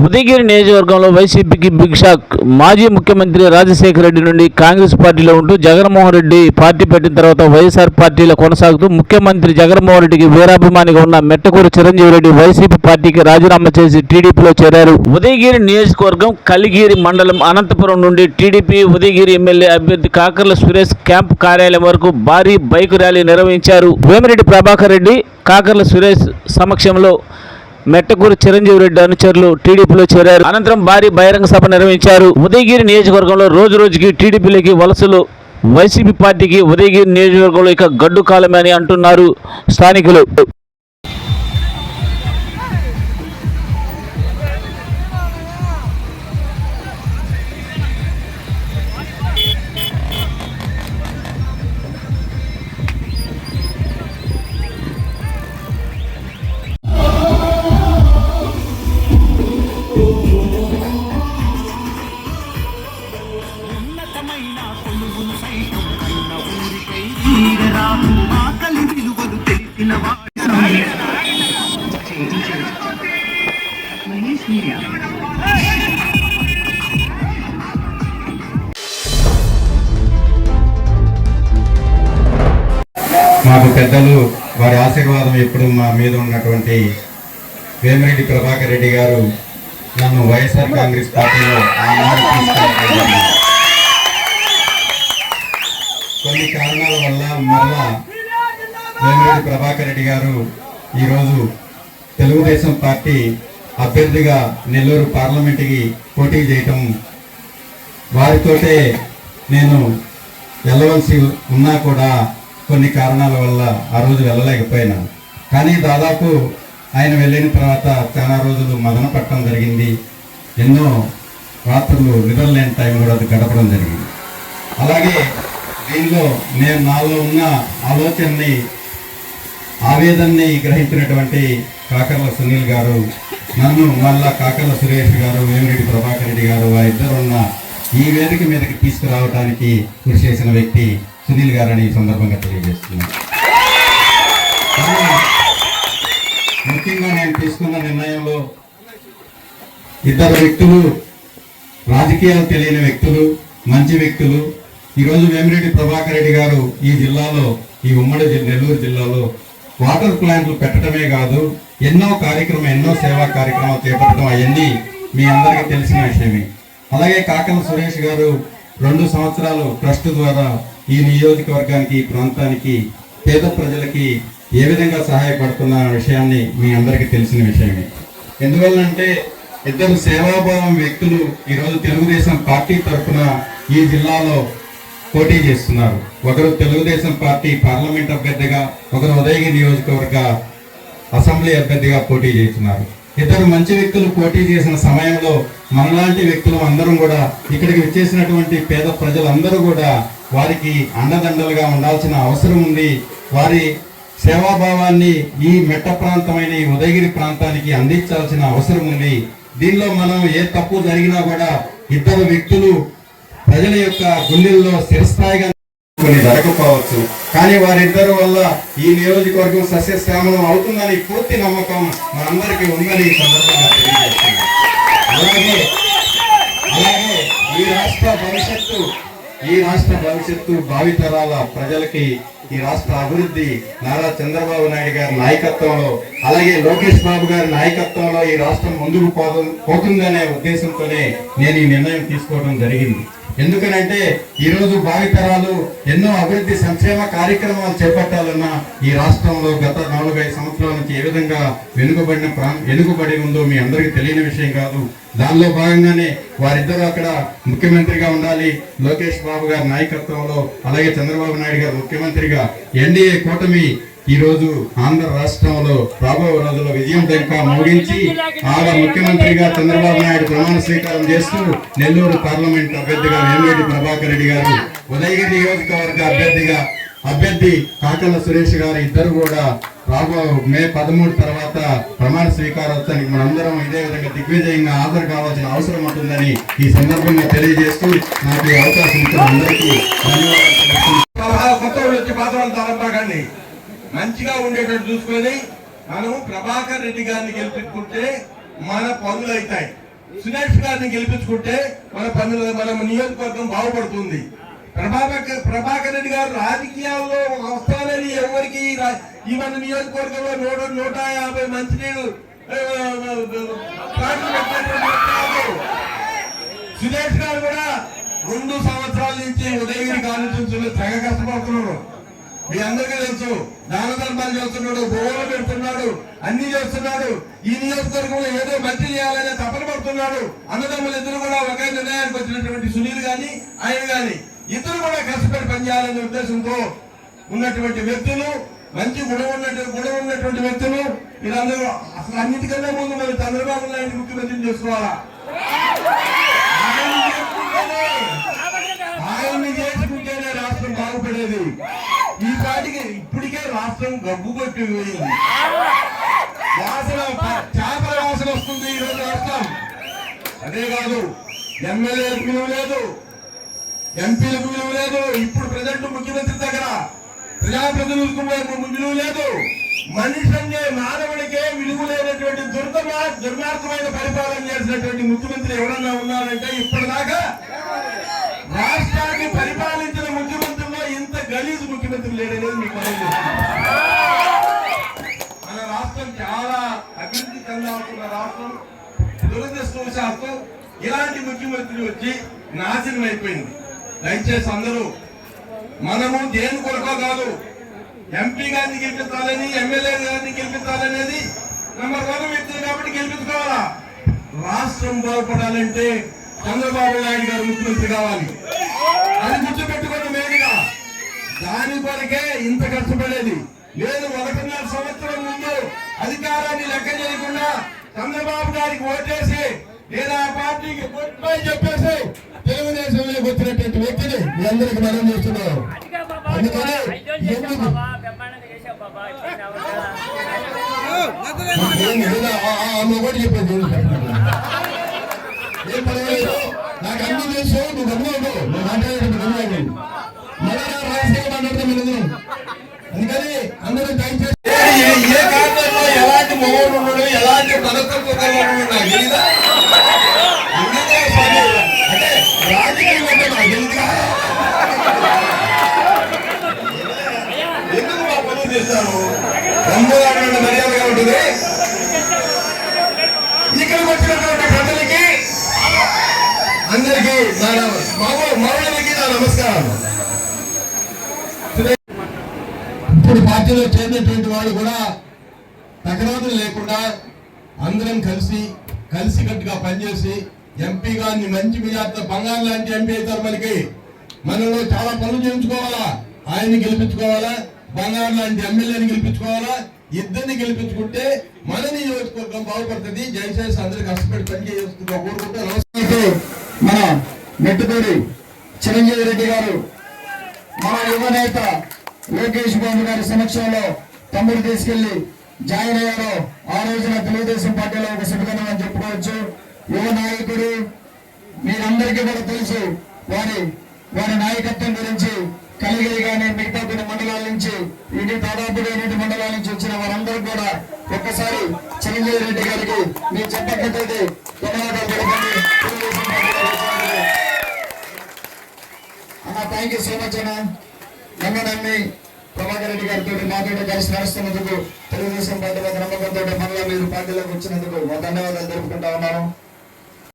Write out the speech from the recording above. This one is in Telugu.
ఉదయగిరి నియోజకవర్గంలో వైసీపీకి బిగ్ షాక్. మాజీ ముఖ్యమంత్రి రాజశేఖర రెడ్డి నుండి కాంగ్రెస్ పార్టీలో ఉంటూ జగన్మోహన్ రెడ్డి పార్టీ పెట్టిన తర్వాత వైఎస్ఆర్ పార్టీలో కొనసాగుతూ ముఖ్యమంత్రి జగన్మోహన్ రెడ్డికి వీరాభిమానిగా ఉన్న మెట్టకూరు చిరంజీవి రెడ్డి వైసీపీ పార్టీకి రాజీనామా చేసి టీడీపీలో చేరారు. ఉదయగిరి నియోజకవర్గం కలిగిరి మండలం అనంతపురం నుండి టీడీపీ ఉదయగిరి ఎమ్మెల్యే అభ్యర్థి కాకర్ల సురేష్ క్యాంప్ కార్యాలయం వరకు భారీ బైక్ ర్యాలీ నిర్వహించారు. వేమిరెడ్డి ప్రభాకర్ రెడ్డి కాకర్ల సురేష్ సమక్షంలో మెట్టకూరు చిరంజీవి రెడ్డి అనుచరులు టీడీపీలో చేరారు. అనంతరం భారీ బహిరంగ సభ నిర్వహించారు. ఉదయగిరి నియోజకవర్గంలో రోజు రోజుకి టీడీపీలోకి వలసలు వైసీపీ పార్టీకి ఉదయగిరి నియోజకవర్గంలో ఇక గడ్డు కాలమే అని అంటున్నారు స్థానికులు. మాకు పెద్దలు వారి ఆశీర్వాదం ఎప్పుడు మా మీద ఉన్నటువంటి వేమిరెడ్డి ప్రభాకర్ రెడ్డి గారు నన్ను వైఎస్ఆర్ కాంగ్రెస్ పార్టీలో ఆనాడు తీసుకెళ్ళడం కొన్ని కారణాల వల్ల మరలా వేమిరెడ్డి ప్రభాకర్ రెడ్డి గారు ఈరోజు తెలుగుదేశం పార్టీ అభ్యర్థిగా నెల్లూరు పార్లమెంటుకి పోటీ చేయటం. వారితోటే నేను వెళ్ళవలసి ఉన్నా కూడా కొన్ని కారణాల వల్ల ఆ రోజు వెళ్ళలేకపోయినా. కానీ దాదాపు ఆయన వెళ్ళిన తర్వాత చాలా రోజులు మదన పట్టడం జరిగింది. ఎన్నో రాత్రులు నిద్రలేని టైం కూడా అది గడపడం జరిగింది. అలాగే దీనిలో నేను నాలో ఉన్న ఆలోచనని ఆవేదనని గ్రహించినటువంటి కాకర్ల సునీల్ గారు నన్ను మళ్ళా కాకర్ల సురేష్ గారు వేమిరెడ్డి ప్రభాకర్ రెడ్డి గారు ఆ ఇద్దరు ఉన్న ఈ వేదిక మీదకి తీసుకురావడానికి కృషి చేసిన వ్యక్తి సునీల్ గారని ఈ సందర్భంగా తెలియజేస్తున్నాను. ముఖ్యంగా నేను తీసుకున్న నిర్ణయంలో ఇద్దరు వ్యక్తులు రాజకీయాలు తెలియని వ్యక్తులు మంచి వ్యక్తులు ఈరోజు వేమిరెడ్డి ప్రభాకర్ రెడ్డి గారు ఈ జిల్లాలో ఈ ఉమ్మడి నెల్లూరు జిల్లాలో వాటర్ ప్లాంట్లు పెట్టడమే కాదు ఎన్నో కార్యక్రమం ఎన్నో సేవా కార్యక్రమాలు చేపట్టడం అవన్నీ మీ అందరికీ తెలిసిన విషయమే. అలాగే కాకల సురేష్ గారు రెండు సంవత్సరాలు ట్రస్ట్ ద్వారా ఈ నియోజకవర్గానికి ఈ ప్రాంతానికి పేద ప్రజలకి ఏ విధంగా సహాయపడుతున్న విషయాన్ని మీ అందరికీ తెలిసిన విషయమే. ఎందువల్లంటే ఇద్దరు సేవాభావం వ్యక్తులు ఈరోజు తెలుగుదేశం పార్టీ తరఫున ఈ జిల్లాలో పోటీ చేస్తున్నారు. ఒకరు తెలుగుదేశం పార్టీ పార్లమెంట్ అభ్యర్థిగా ఒకరు ఉదయగిరి నియోజకవర్గ అసెంబ్లీ అభ్యర్థిగా పోటీ చేస్తున్నారు. ఇద్దరు మంచి వ్యక్తులు పోటీ చేసిన సమయంలో మనలాంటి వ్యక్తులు అందరం కూడా ఇక్కడికి వచ్చేసినటువంటి పేద ప్రజలందరూ కూడా వారికి అండదండలుగా ఉండాల్సిన అవసరం ఉంది. వారి సేవాభావాన్ని ఈ మెట్ట ప్రాంతమైన ఈ ఉదయగిరి ప్రాంతానికి అందించాల్సిన అవసరం ఉంది. దీనిలో మనం ఏ తప్పు జరిగినా కూడా ఇద్దరు వ్యక్తులు ప్రజల యొక్క గుండెల్లో స్థిరస్థాయిగా కొన్ని జరగకపోవచ్చు. కానీ వారిద్దరి వల్ల ఈ నియోజకవర్గం సస్యశ్యామలం అవుతుందని పూర్తి నమ్మకం మనందరికీ ఉందని ఈ సందర్భంగా తెలియజేస్తుంది అలాగే అలాగే ఈ రాష్ట్ర భవిష్యత్తు ఈ రాష్ట్ర భవిష్యత్తు భావితరాల ప్రజలకి ఈ రాష్ట్ర అభివృద్ధి నారా చంద్రబాబు నాయుడు గారి నాయకత్వంలో అలాగే లోకేష్ బాబు గారి నాయకత్వంలో ఈ రాష్ట్రం ముందుకు పోతుందనే ఉద్దేశంతోనే నేను ఈ నిర్ణయం తీసుకోవడం జరిగింది. ఎందుకనంటే ఈ రోజు భావితరాలు ఎన్నో అభివృద్ధి సంక్షేమ కార్యక్రమాలు చేపట్టాలన్నా ఈ రాష్ట్రంలో గత నాలుగైదు సంవత్సరాల నుంచి ఏ విధంగా వెనుకబడిన ప్రా వెనుకబడి ఉందో మీ అందరికీ తెలియని విషయం కాదు. దానిలో భాగంగానే వారిద్దరూ అక్కడ ముఖ్యమంత్రిగా ఉండాలి. లోకేష్ బాబు గారి నాయకత్వంలో అలాగే చంద్రబాబు నాయుడు గారు ముఖ్యమంత్రిగా ఎన్డీఏ కూటమి ఈ రోజు ఆంధ్ర రాష్ట్రంలో రాబో రోజుల్లో విజయం టెంకా మోగించి ఆడ ముఖ్యమంత్రిగా చంద్రబాబు నాయుడు ప్రమాణ స్వీకారం చేస్తూ నెల్లూరు పార్లమెంట్ అభ్యర్థిగా వేమిరెడ్డి ప్రభాకర్ రెడ్డి గారు ఉదయగిరి నియోజకవర్గ అభ్యర్థిగా అభ్యర్థి కాకల సురేష్ గారు ఇద్దరు కూడా రాబో మే పదమూడు తర్వాత ప్రమాణ స్వీకారోత్సవానికి మనందరం ఇదే విధంగా దిగ్విజయంగా హాజరు కావాల్సిన అవసరం ఉంటుందని ఈ సందర్భంగా తెలియజేస్తూ నాకు ఈ అవకాశం ఇచ్చిన అందరికీ ధన్యవాదాలు మంచిగా ఉండేటట్టు చూసుకొని మనం ప్రభాకర్ రెడ్డి గారిని గెలిపించుకుంటే మన పనులు అవుతాయి సురేష్ గారిని గెలిపించుకుంటే మన పనులు మన నియోజకవర్గం బాగుపడుతుంది ప్రభాకర్ ప్రభాకర్ రెడ్డి గారు రాజకీయాల్లో వస్తానని ఎవరికి రా- ఈ మన నియోజకవర్గంలో నూట నూట యాభై మంత్రులు సురేష్ గారు కూడా రెండు సంవత్సరాల నుంచి ఉదయగిరి కాలు తెగ కష్టపడుతున్నారు మీ అందరికీ తెలుసు దాన ధర్మాలు చేస్తున్నాడు గోవలు పెడుతున్నాడు అన్ని చేస్తున్నాడు. ఈ నియోజకవర్గంలో ఏదో మంచి చేయాలనే తపన పడుతున్నాడు. అన్నదమ్ములు ఇద్దరు కూడా ఒకే నిర్ణయానికి వచ్చినటువంటి సునీల్ గాని ఆయన గాని. ఇద్దరు కూడా కష్టపడి పనిచేయాలనే ఉద్దేశంతో ఉన్నటువంటి వ్యక్తులు మంచి గుణం ఉన్నటువంటి గుణం ఉన్నటువంటి వ్యక్తులు. వీళ్ళందరూ అసలు అన్నిటికన్నా ముందు మరి చంద్రబాబు నాయుడు ముఖ్యమంత్రిని చేసుకోవాలా? ఆయన్ని చేసుకుంటేనే రాష్ట్రం బాగుపడేది. ఈ పాటికి ఇప్పటికే రాష్ట్రం గబ్బు కొట్టి పోయింది. వాసన చేపల వాసన వస్తుంది ఈ రోజు రాష్ట్రం. అదే కాదు ఎమ్మెల్యేలకు విలువ లేదు ఎంపీలకు విలువ లేదు ఇప్పుడు ప్రజెంట్ ముఖ్యమంత్రి దగ్గర ప్రజాప్రతినిధులకు విలువ లేదు. మనిషి మానవుడికే విలువ లేనటువంటి దుర్గమా దుర్మార్గమైన పరిపాలన చేసినటువంటి ముఖ్యమంత్రి ఎవరన్నా ఉన్నారంటే ఇప్పటిదాకా చాలా అభివృద్ధి చెందాల్సిన రాష్ట్రం దురదృష్టవశాత్తు ఇలాంటి ముఖ్యమంత్రి వచ్చి నాశనం అయిపోయింది. దయచేసి అందరూ మనము దేని కొరకో కాదు ఎంపీ గారిని గెలిపించాలని ఎమ్మెల్యే గారిని గెలిపించాలనేది నెంబర్ వన్ వ్యక్తులు కాబట్టి గెలిపించుకోవాలా? రాష్ట్రం బాగుపడాలంటే చంద్రబాబు నాయుడు గారు ముఖ్యమంత్రి కావాలి. అది గుర్తుపెట్టుకోండి మేలుగా దాని కొరకే ఇంత కష్టపడేది. లేదు ఒకటిన్నర సంవత్సరం ముందు అధికారాన్ని లెక్క చేయకుండా చంద్రబాబు గారికి ఓటేసి లేదా ఆ పార్టీకి గుడ్బై చెప్పేసి తెలుగుదేశంలోకి వచ్చినటువంటి వ్యక్తిని మీ అందరికి మనం చేస్తున్నారు అందుకని ఎందుకు? ఏంది? చెప్పేది ఏం పర్వాలేదు. నాకు అన్ని తెలుసు నువ్వు గమనించు నువ్వు మాట్లాడేటప్పుడు గమనించు మళ్ళా రాజకీయ మాట్లాడతాం మీరు అందుకని అందరూ దయచేసి ఏ కారణంలో ఎలాంటి మొగోడు ఉన్నాడు ఎలాంటి మనస్తత్వ కలవాడు నాకు తెలీదా ఎందుకో స్వామి, అంటే రాజకీయం అంటే నాకు తెలీదుగా. ఎందుకు మా పనులు చేశారు గమ్ములాంటి మర్యాదగా ఉంటుంది ఇక్కడికి వచ్చినటువంటి ప్రజలకి అందరికీ నా బాబు మరొకరికి నా నమస్కారం ఇప్పుడు పార్టీలో చేరినటువంటి వాళ్ళు కూడా తకరాదులు లేకుండా అందరం కలిసి కలిసికట్టుగా పనిచేసి ఎంపీ గారిని మంచి మెజార్టీతో బంగారు లాంటి ఎంపీ అవుతారు మనకి. మనలో చాలా పనులు చేయించుకోవాలా? ఆయన్ని గెలిపించుకోవాలా? బంగారు లాంటి ఎమ్మెల్యేని గెలిపించుకోవాలా? ఇద్దరిని గెలిపించుకుంటే మన నియోజకవర్గం బాగుపడుతుంది. దయచేసి అందరూ కష్టపడి పని చేస్తుందో కోరుకుంటే నమస్కారం. మన చిరంజీవి రెడ్డి గారు. మన యువ నేత లోకేష్ బాబు గారి సమక్షంలో తమ్ముడు తీసుకెళ్ళి జాయిన్ అయ్యారు. ఆ రోజున తెలుగుదేశం పార్టీలో ఒక శుభదినం అని చెప్పుకోవచ్చు. యువ నాయకుడు మీరందరికీ కూడా తెలుసు వారి వారి నాయకత్వం గురించి కలిగిరి కానీ మిగతా కొన్ని మండలాల నుంచి ఇది దాదాపుగా ఎనిమిది మండలాల నుంచి వచ్చిన వారందరూ కూడా ఒక్కసారి చిరంజీవి రెడ్డి గారికి మీ చెప్పకపోతే ధన్యవాదాలు తెలపండి తెలుగుదేశం పార్టీలో వచ్చినందుకు. అన్న థ్యాంక్ యూ సో మచ్ అన్న. నన్ను నమ్మి ప్రభాకర్ రెడ్డి గారితో మాతో కలిసి నడుస్తున్నందుకు తెలుగుదేశం పార్టీ నమ్మకంతో మళ్ళీ మీరు పార్టీలోకి వచ్చినందుకు మా ధన్యవాదాలు తెలుపుకుంటా ఉన్నాను.